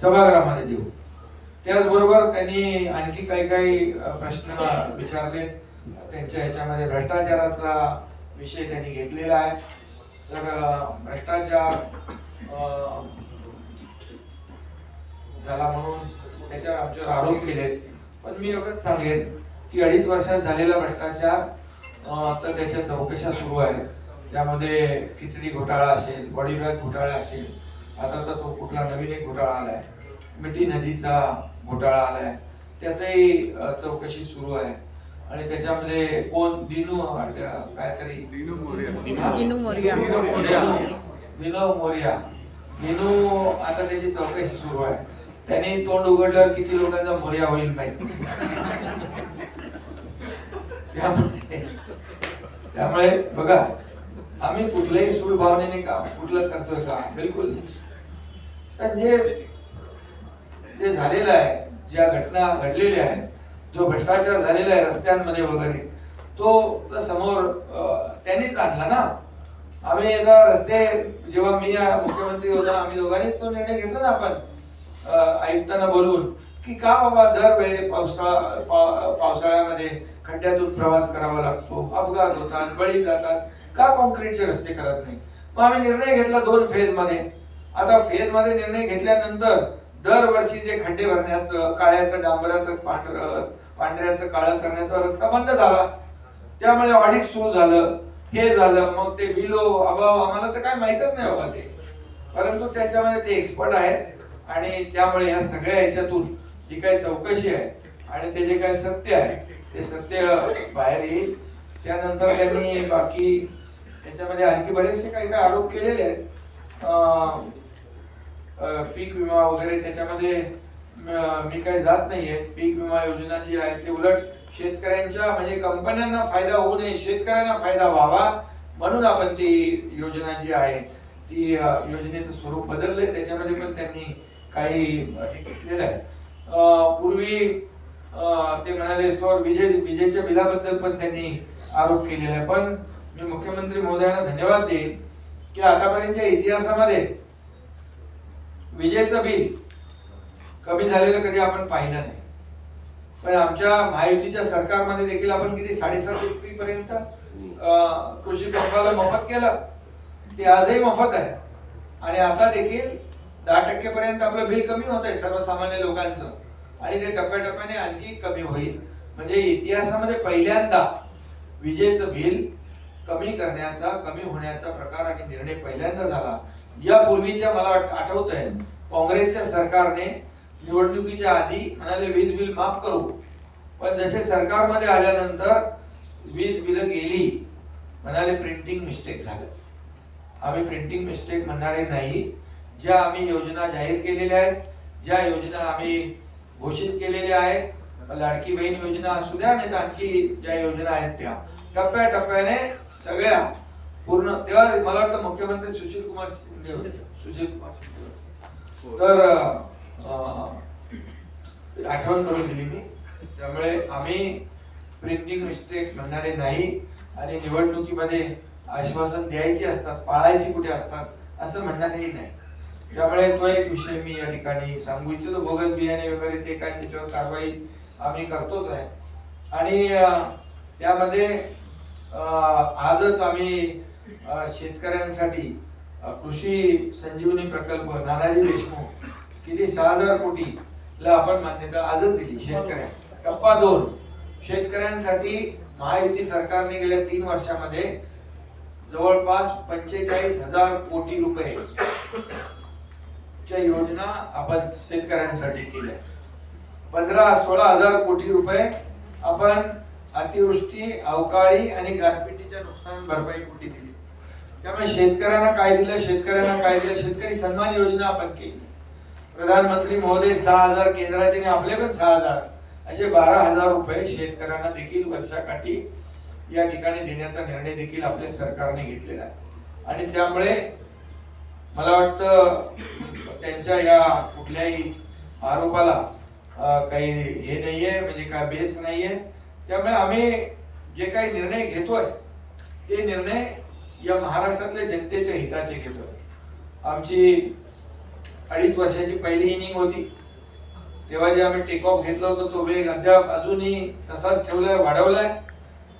सभागृहामध्ये देऊ. त्याचबरोबर त्यांनी आणखी काही काही प्रश्न विचारलेत. त्यांच्या ह्याच्यामध्ये भ्रष्टाचाराचा विषय त्यांनी घेतलेला आहे. तर भ्रष्टाचार झाला म्हणून त्याच्यावर आमच्यावर आरोप केलेत. पण मी एवढंच सांगेन की अडीच वर्षात झालेला भ्रष्टाचार आता तर त्याच्या चौकशा सुरू आहेत. त्यामध्ये खिचडी घोटाळा असेल बॉडी बॅग घोटाळा असेल आता तर तो कुठला नवीन एक घोटाळा आलाय. मिठी नदीचा घोटाळा आलाय. त्याचाही चौकशी सुरू आहे. आणि त्याच्यामध्ये कोण? दिनू काहीतरी. दिनू मोरया. हा? दिनू मोरया. दिनू मोरया. दिनू मोरया. दिनू आता त्याची चौकशी सुरू आहे. त्यांनी तोंड उघडल्यावर किती लोकांचा मोर्या होईल माहिती त्यामुळे त्यामुळे बघा आम्ही कुठल्याही सूड भावनेने काम कुठलं करतोय का बिलकुल नाही. पण जे जे झालेलं आहे ज्या घटना घडलेल्या आहेत जो भ्रष्टाचार झालेला आहे रस्त्यांमध्ये वगैरे तो तर समोर त्यांनीच आणला ना? आम्ही आता रस्ते जेव्हा मी या मुख्यमंत्री होता आम्ही दोघांनीच तो निर्णय घेतला ना आपण आयुक्तांना बोलवून की का बाबा दरवेळी पावसाळा पा- पावसाळ्यामध्ये खड्ड्यातून प्रवास करावा लागतो अपघात होतात बळी जातात का कॉन्क्रीटचे रस्ते करत नाही? मग आम्ही निर्णय घेतला दोन फेजमध्ये आता फेजमध्ये निर्णय घेतल्यानंतर दरवर्षी जे खड्डे भरण्याचं काळ्याचं डांबराचं पांढरं पांढऱ्याचं काळं करण्याचा रस्ता बंद झाला. त्यामुळे ऑडिट सुरू झालं. हे झालं. मग ते बिलो अभाव आम्हाला तर काय माहीतच नाही बाबा ते. परंतु त्याच्यामध्ये ते एक्सपर्ट आहेत. आणि त्यामुळे ह्या सगळ्या ह्याच्यातून जी काही चौकशी आहे आणि ते जे काही सत्य आहे ते सत्य बाहेर येईल. त्यानंतर त्यांनी बाकी त्याच्यामध्ये आणखी बरेचसे काही काही आरोप केलेले आहेत. पीक विमा वगैरे त्याच्यामध्ये मी काही जात नाहीये. पीक विमा योजना जी आहे ते उलट शेतकऱ्यांच्या म्हणजे कंपन्यांना फायदा होऊ नये शेतकऱ्यांना फायदा व्हावा म्हणून आपण ती योजना जी आहे ती योजनेचं स्वरूप बदललंय. त्याच्यामध्ये पण त्यांनी काही घेतलेलं आहे. पूर्वी ते म्हणाले स्टोर विजे विजेच्या बिलाबद्दल पण त्यांनी आरोप केलेला आहे. पण मी मुख्यमंत्री महोदयांना धन्यवाद देईन की आतापर्यंतच्या इतिहासामध्ये विजेचं बिल. कमी झालेलं कधी आपण पाहिलं नाही. पण आमच्या महायुतीच्या सरकारमध्ये देखील आपण किती साडेसात रुपये पर्यंत कृषी पंपाला मोफत केलं. ते आजही मोफत आहे. आणि आता देखील दहा टक्केपर्यंत आपलं बिल कमी होत आहे सर्वसामान्य लोकांचं. आणि ते टप्प्याटप्प्याने आणखी कमी होईल. म्हणजे इतिहासामध्ये पहिल्यांदा विजेचं बिल कमी करण्याचा कमी होण्याचा प्रकार आणि निर्णय पहिल्यांदा झाला. यापूर्वीच्या मला आठवत आहे काँग्रेसच्या सरकारने निवडणुकीच्या आधी म्हणाले वीज बिल माफ करू. पण जसे सरकारमध्ये आल्यानंतर वीज बिल गेली म्हणाले प्रिंटिंग मिस्टेक झालं. आम्ही प्रिंटिंग मिस्टेक म्हणणारे नाही. ज्या आम्ही योजना जाहीर केलेल्या आहेत ज्या योजना आम्ही घोषित केलेल्या आहेत लाडकी बहीण योजना असू द्या नाही तर आणखी ज्या योजना आहेत त्या टप्प्याटप्प्याने सगळ्या पूर्ण तेव्हा मला वाटतं मुख्यमंत्री सुशील कुमार तर आठवण करून दिली मी. त्यामुळे आम्ही प्रिंटिंग मिस्टेक म्हणणारे नाही आणि निवडणुकीमध्ये आश्वासन द्यायची असतात पाळायची कुठे असतात असं म्हणणारही नाही. त्यामुळे तो एक विषय मी या ठिकाणी सांगू इच्छितो. बोगस बियाणे वगैरे ते काय त्याच्यावर कारवाई आम्ही करतोच आहे. आणि त्यामध्ये आजच आम्ही शेतकऱ्यांसाठी कृषी संजीवनी प्रकल्प नानाजी देशमुख किती सहा हजार कोटी ला आपण मान्यता आजच दिली शेतकऱ्या. टप्पा दोन शेतकऱ्यांसाठी महायुती सरकारने गेल्या तीन वर्षामध्ये जवळपास पंचेचाळीस हजार कोटी रुपये च्या योजना आपण शेतकऱ्यांसाठी केल्या. पंधरा सोळा हजार कोटी रुपये आपण अतिवृष्टी अवकाळी आणि गारपिटीच्या नुकसान भरपाई कुठे दिली? त्यामुळे शेतकऱ्यांना काय दिलं शेतकऱ्यांना काय दिलं? शेतकरी सन्मान योजना आपण केली. प्रधानमंत्री महोदय सहा हजार केंद्राचे आणि आपले पण सहा हजार. असे बारा हजार रुपये शेतकऱ्यांना देखील वर्षाकाठी या ठिकाणी देण्याचा निर्णय देखील आपल्या सरकारने घेतलेला आहे. आणि त्यामुळे मला वाटतं त्यांच्या या कुठल्याही आरोपाला काही हे नाहीये म्हणजे काय बेस नाहीये. त्यामुळे आम्ही जे काही निर्णय घेतोय ते निर्णय या महाराष्ट्रातल्या जनतेच्या हिताचे घेतोय आमची अडीच वर्षाची पहिली इनिंग होती. तेव्हा जे आम्ही टेक ऑफ घेतलं होतं तो वेग अद्याप अजूनही तसाच ठेवलाय वाढवलाय.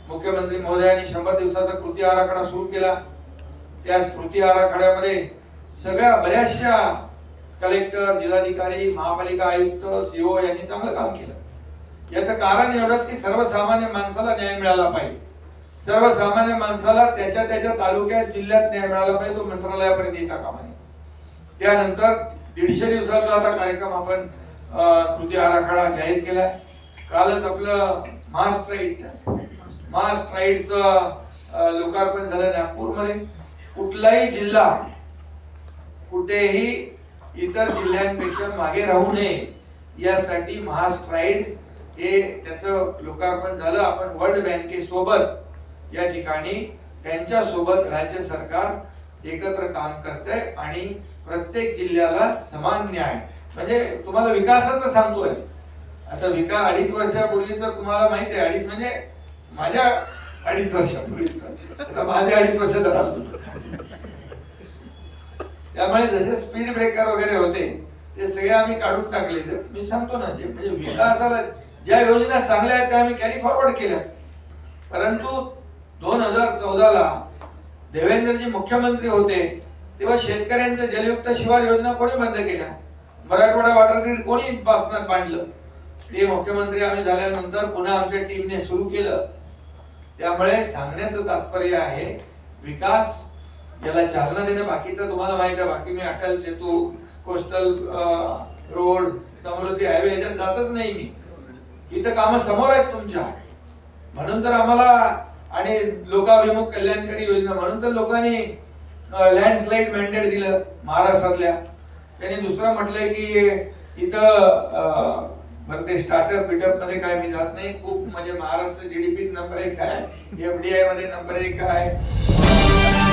मुख्यमंत्री महोदयांनी शंभर दिवसाचा कृती आराखडा सुरू केला. त्या कृती आराखड्यामध्ये सगळ्या बऱ्याचशा कलेक्टर जिल्हाधिकारी महापालिका आयुक्त सीओ यांनी चांगलं काम केलं. याचं कारण एवढंच की सर्वसामान्य माणसाला न्याय मिळाला पाहिजे. सर्वसामान्य माणसाला त्याच्या त्याच्या तालुक्यात जिल्ह्यात न्याय मिळाला पाहिजे तो मंत्रालयापर्यंत येता कामा नये. त्यानंतर दीडशे दिवसाचा आता कार्यक्रम आपण कृती आराखडा जाहीर केला कालच आपलं मास ट्राईड मास ट्राईडचं लोकार्पण झालं नागपूरमध्ये. कुठलाही जिल्हा कुठेही इतर जिल्ह्यांपेक्षा मागे राहू नये यासाठी महास्ट्राईड हे त्याचं लोकार्पण झालं. आपण वर्ल्ड बँकेसोबत या ठिकाणी त्यांच्यासोबत राज्य सरकार एकत्र काम करतंय आणि प्रत्येक जिल्ह्याला समान न्याय. म्हणजे तुम्हाला विकासाचं सांगतोय. आता विकास अडीच वर्षापूर्वीच तुम्हाला माहिती आहे अडीच म्हणजे माझ्या अडीच वर्षापूर्वीच. आता माझ्या अडीच वर्ष झालं त्यामुळे जसे स्पीड ब्रेकर वगैरे होते ते सगळे आम्ही काढून टाकले. तर मी सांगतो ना जे म्हणजे विकासाला ज्या योजना चांगल्या आहेत त्या आम्ही कॅरी फॉरवर्ड केल्या परंतु दोन हजार चौदाला देवेंद्रजी मुख्यमंत्री होते तेव्हा शेतकऱ्यांच्या जलयुक्त शिवार योजना कोणी बंद केल्या? मराठवाडा वॉटर ग्रीड कोणी पासनात बांधलं? ते मुख्यमंत्री आम्ही झाल्यानंतर पुन्हा आमच्या टीमने सुरू केलं. त्यामुळे सांगण्याचं तात्पर्य आहे विकास याला चालना देणं बाकी तर तुम्हाला माहिती आहे बाकी मी Atal Setu coastal road Samruddhi highway याच्यात जातच नाही मी. इथं कामं समोर आहेत तुमच्या. म्हणून तर आम्हाला आणि लोकाभिमुख कल्याणकारी योजना म्हणून तर लोकांनी लँडस्लाईड मॅन्डेट दिलं महाराष्ट्रातल्या. त्यांनी दुसरं म्हटलंय की इथं बरं ते स्टार्टअप बिटअपमध्ये काय मी जात नाही. खूप म्हणजे महाराष्ट्र जीडीपी नंबर एक आहे. एफडीआयमध्ये नंबर एक आहे.